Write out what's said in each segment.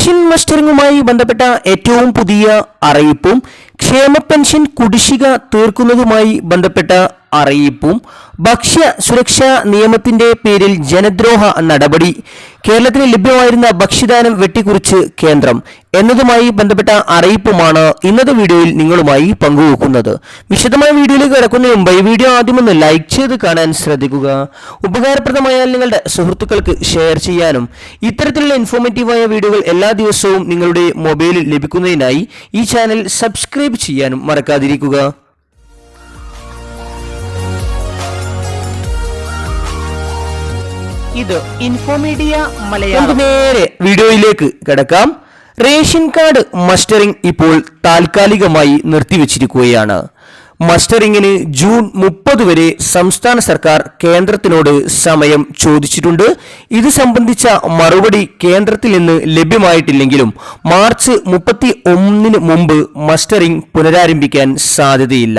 Ration ഇൻവെസ്റ്ററിങ്ങുമായി ബന്ധപ്പെട്ട ഏറ്റവും പുതിയ അറിയിപ്പും ക്ഷേമ പെൻഷൻ കുടിശ്ശിക തീർക്കുന്നതുമായി ബന്ധപ്പെട്ട അറിയിപ്പും ഭക്ഷ്യ സുരക്ഷാ നിയമത്തിന്റെ പേരിൽ ജനദ്രോഹ നടപടി. കേരളത്തിന് ലഭ്യമായിരുന്ന ഭക്ഷ്യദാനം വെട്ടിക്കുറിച്ച് കേന്ദ്രം എന്നതുമായി ബന്ധപ്പെട്ട അറിയിപ്പുമാണ് ഇന്നത്തെ വീഡിയോയിൽ നിങ്ങളുമായി പങ്കുവെക്കുന്നത്. വിശദമായ വീഡിയോയിലേക്ക് കിടക്കുന്നതിന് മുമ്പ് ഈ വീഡിയോ ആദ്യം ഒന്ന് ലൈക്ക് ചെയ്ത് കാണാൻ ശ്രദ്ധിക്കുക. ഉപകാരപ്രദമായാൽ നിങ്ങളുടെ സുഹൃത്തുക്കൾക്ക് ഷെയർ ചെയ്യാനും ഇത്തരത്തിലുള്ള ഇൻഫോർമേറ്റീവായ വീഡിയോകൾ എല്ലാ ദിവസവും നിങ്ങളുടെ മൊബൈലിൽ ലഭിക്കുന്നതിനായി ഈ ചാനൽ സബ്സ്ക്രൈബ് ചെയ്യാനും മറക്കാതിരിക്കുക. ഇത് ഇൻഫോമീഡിയ മലയാളം. നേരെ വീഡിയോയിലേക്ക് കിടക്കാം. റേഷൻ കാർഡ് മസ്റ്ററിംഗ് ഇപ്പോൾ താൽക്കാലികമായി നിർത്തിവച്ചിരിക്കുകയാണ്. മസ്റ്ററിംഗിന് ജൂൺ മുപ്പത് വരെ സംസ്ഥാന സർക്കാർ കേന്ദ്രത്തിനോട് സമയം ചോദിച്ചിട്ടുണ്ട്. ഇത് സംബന്ധിച്ച മറുപടി കേന്ദ്രത്തിൽ നിന്ന് ലഭ്യമായിട്ടില്ലെങ്കിലും മാർച്ച് മുപ്പത്തി ഒന്നിന് മുമ്പ് മസ്റ്ററിംഗ് പുനരാരംഭിക്കാൻ സാധ്യതയില്ല.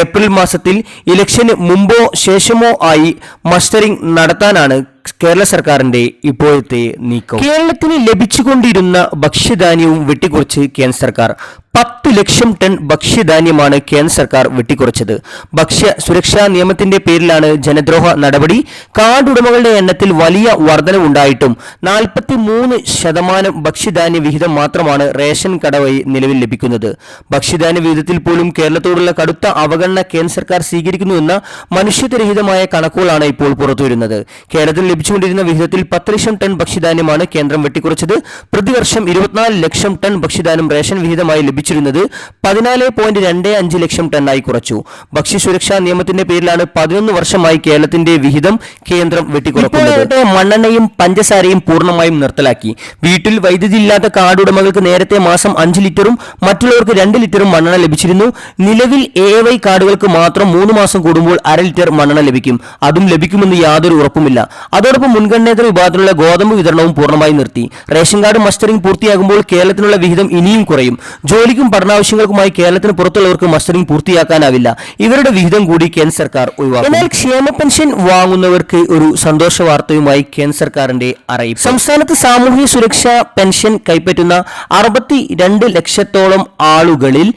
ഏപ്രിൽ മാസത്തിൽ ഇലക്ഷന് മുമ്പോ ശേഷമോ ആയി മസ്റ്ററിംഗ് നടത്താനാണ് കേരള സർക്കാരിന്റെ ഇപ്പോഴത്തെ നീക്കം. കേരളത്തിന് ലഭിച്ചുകൊണ്ടിരുന്ന ഭക്ഷ്യധാന്യവും വെട്ടിക്കുറച്ച് കേന്ദ്ര സർക്കാർ. പത്ത് ലക്ഷം ടൺ ഭക്ഷ്യധാന്യമാണ് കേന്ദ്ര സർക്കാർ വെട്ടിക്കുറച്ചത്. ഭക്ഷ്യ സുരക്ഷാ നിയമത്തിന്റെ പേരിലാണ് ജനദ്രോഹ നടപടി. കാർഡുടമകളുടെ എണ്ണത്തിൽ വലിയ വർധനവുണ്ടായിട്ടും നാൽപ്പത്തി മൂന്ന് ശതമാനം ഭക്ഷ്യധാന്യ വിഹിതം മാത്രമാണ് റേഷൻ കട വഴി നിലവിൽ ലഭിക്കുന്നത്. ഭക്ഷ്യധാന്യ വിഹിതത്തിൽ പോലും കേരളത്തോടുള്ള കടുത്ത അവഗണന കേന്ദ്ര സർക്കാർ സ്വീകരിക്കുന്നുവെന്ന മനുഷ്യത്വരഹിതമായ കണക്കുകളാണ് ഇപ്പോൾ പുറത്തുവരുന്നത്. കേരളത്തിൽ ലഭിച്ചുകൊണ്ടിരുന്ന വിഹിതത്തിൽ പത്ത് ലക്ഷം ടൺ ഭക്ഷ്യധാന്യമാണ് കേന്ദ്രം വെട്ടിക്കുറച്ചത്. പ്രതിവർഷം ഇരുപത്തിനാല് ലക്ഷം ടൺ ഭക്ഷ്യധാനം റേഷൻ വിഹിതമായി ലഭിച്ചിരുന്നത് പതിനാല് പോയിന്റ് രണ്ട് അഞ്ച് ലക്ഷം ടണ്ണായി കുറച്ചു. ഭക്ഷ്യസുരക്ഷാ നിയമത്തിന്റെ പേരിലാണ് പതിനൊന്ന് വർഷമായി കേരളത്തിന്റെ വിഹിതം കേന്ദ്രം വെട്ടിക്കുറക്കുന്നത്. മണ്ണെണ്ണയും പഞ്ചസാരയും പൂർണമായും നിർത്തലാക്കി. വീട്ടിൽ വൈദ്യുതി ഇല്ലാത്ത കാർഡുടമകൾക്ക് നേരത്തെ മാസം അഞ്ച് ലിറ്ററും മറ്റുള്ളവർക്ക് രണ്ട് ലിറ്ററും മണ്ണെണ്ണ ലഭിച്ചിരുന്നു. നിലവിൽ എ വൈ കാർഡുകൾക്ക് മാത്രം മൂന്ന് മാസം കൂടുമ്പോൾ അര ലിറ്റർ മണ്ണെണ്ണ ലഭിക്കും. അതും ലഭിക്കുമെന്ന് യാതൊരു ഉറപ്പുമില്ല. അതോടൊപ്പം മുൻഗണനേതര വിഭാഗത്തിലുള്ള ഗോതമ്പ് വിതരണവും പൂർണമായി നിർത്തി. റേഷൻ കാർഡ് മസ്റ്ററിംഗ് പൂർത്തിയാകുമ്പോൾ കേരളത്തിനുള്ള വിഹിതം ഇനിയും കുറയും. ജോലിക്കും പഠനാവശ്യങ്ങൾക്കുമായി കേരളത്തിന് പുറത്തുള്ളവർക്ക് മസ്റ്ററിംഗ് പൂർത്തിയാക്കാനാവില്ല. ഇവരുടെ വിഹിതം കൂടി കേന്ദ്ര സർക്കാർ ഒഴിവാക്കും. എന്നാൽ ക്ഷേമ പെൻഷൻ വാങ്ങുന്നവർക്ക് ഒരു സന്തോഷ വാർത്തയുമായി കേന്ദ്ര സർക്കാരിന്റെ അറിയിപ്പ്. സംസ്ഥാനത്ത് സാമൂഹ്യ സുരക്ഷാ പെൻഷൻ കൈപ്പറ്റുന്ന അറുപത്തി രണ്ട് ലക്ഷത്തോളം ആളുകളിൽ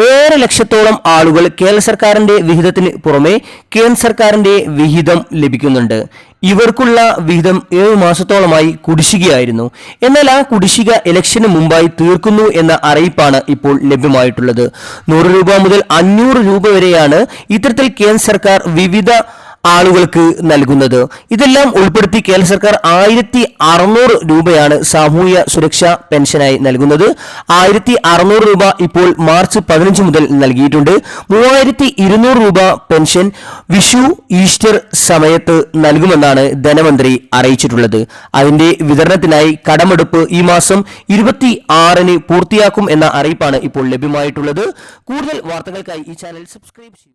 ഏഴര ലക്ഷത്തോളം ആളുകൾ കേരള സർക്കാരിന്റെ വിഹിതത്തിന് പുറമെ കേന്ദ്ര സർക്കാരിന്റെ വിഹിതം ലഭിക്കുന്നുണ്ട്. ഇവർക്കുള്ള വിഹിതം ഏഴ് മാസത്തോളമായി കുടിശ്ശികയായിരുന്നു. എന്നാൽ ആ കുടിശ്ശിക ഇലക്ഷന് മുമ്പായി തീർക്കുന്നു എന്ന അറിയിപ്പാണ് ഇപ്പോൾ ലഭ്യമായിട്ടുള്ളത്. നൂറ് രൂപ മുതൽ അഞ്ഞൂറ് രൂപ വരെയാണ് ഇത്തരത്തിൽ കേന്ദ്ര സർക്കാർ വിവിധ ആളുകൾക്ക് നൽകുന്നത്. ഇതെല്ലാം ഉൾപ്പെടുത്തി കേരള സർക്കാർ ആയിരത്തി അറുന്നൂറ് രൂപയാണ് സാമൂഹ്യ സുരക്ഷാ പെൻഷനായി നൽകുന്നത്. ആയിരത്തി അറുന്നൂറ് രൂപ ഇപ്പോൾ മാർച്ച് പതിനഞ്ച് മുതൽ നൽകിയിട്ടുണ്ട്. മൂവായിരത്തി ഇരുന്നൂറ് രൂപ പെൻഷൻ വിഷു ഈസ്റ്റർ സമയത്ത് നൽകുമെന്നാണ് ധനമന്ത്രി അറിയിച്ചിട്ടുള്ളത്. അതിന്റെ വിതരണത്തിനായി കടമെടുപ്പ് ഈ മാസം ഇരുപത്തി ആറിന് പൂർത്തിയാക്കും എന്ന അറിയിപ്പാണ് ഇപ്പോൾ ലഭ്യമായിട്ടുള്ളത്. കൂടുതൽ വാർത്തകൾക്കായി ഈ ചാനൽ സബ്സ്ക്രൈബ് ചെയ്യും.